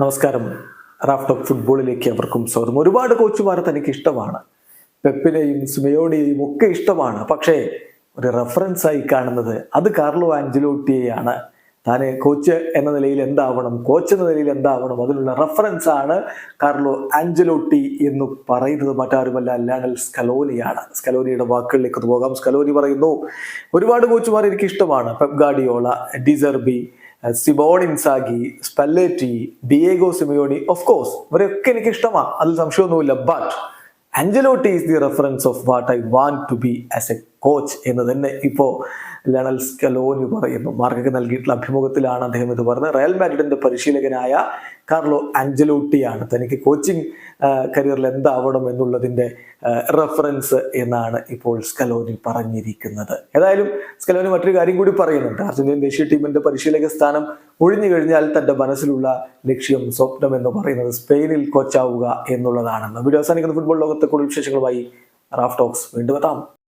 നമസ്കാരം. റാഫ്റ്റോക്ക് ഫുട്ബോളിലേക്ക് അവർക്കും സ്വാഗതം. ഒരുപാട് കോച്ചുമാർ തനിക്ക് ഇഷ്ടമാണ്. പെപ്പിനെയും സുമയോണിയെയും ഒക്കെ ഇഷ്ടമാണ്. പക്ഷേ ഒരു റെഫറൻസ് ആയി കാണുന്നത് അത് കാർലോ ആഞ്ചലോട്ടിയെയാണ്. താൻ കോച്ച് എന്ന നിലയിൽ എന്താവണം കോച്ച് എന്ന നിലയിൽ എന്താവണം അതിനുള്ള റെഫറൻസ് ആണ് കാർലോ ആഞ്ചലോട്ടി എന്ന് പറയുന്നത്. മറ്റാരുമല്ല ലാനൽ സ്കലോനിയാണ്. സ്കലോനിയുടെ വാക്കുകളിലേക്ക് പോകാം. സ്കലോനി പറയുന്നു ഒരുപാട് കോച്ചുമാർ എനിക്ക് ഇഷ്ടമാണ്. Pep Guardiola De Zerbi സിബോൺ Inzaghi Spalletti Diego Simeone of course ഇവരെയൊക്കെ എനിക്ക് ഇഷ്ടമാണ് അതിൽ സംശയമൊന്നുമില്ല. But Ancelotti is the reference of what I want to be as a coach എന്ന് തന്നെ ഇപ്പോൾ ലണൽ സ്കലോനി പറയുന്നു. മാർക്കൊക്കെ നൽകിയിട്ടുള്ള അഭിമുഖത്തിലാണ് അദ്ദേഹം ഇത് പറഞ്ഞത്. റയൽ മാഡ്രിഡിന്റെ പരിശീലകനായ കാർലോ ആഞ്ചലോട്ടിയാണ് തനിക്ക് കോച്ചിങ് കരിയറിൽ എന്താവണം എന്നുള്ളതിന്റെ റെഫറൻസ് എന്നാണ് ഇപ്പോൾ സ്കലോനി പറഞ്ഞിരിക്കുന്നത്. ഏതായാലും സ്കലോനി മറ്റൊരു കാര്യം കൂടി പറയുന്നുണ്ട്. അർജന്റീൻ ദേശീയ ടീമിന്റെ പരിശീലക സ്ഥാനം ഒഴിഞ്ഞു കഴിഞ്ഞാൽ തന്റെ മനസ്സിലുള്ള ലക്ഷ്യം സ്വപ്നം എന്ന് പറയുന്നത് സ്പെയിനിൽ കോച്ചാവുക എന്നുള്ളതാണെന്ന്. വീഡിയോ അവസാനിക്കുന്ന. ഫുട്ബോൾ ലോകത്തെ കൂടുതൽ വിശേഷങ്ങളുമായി റാഫ് ടോക്സ്. വീണ്ടും എത്താം.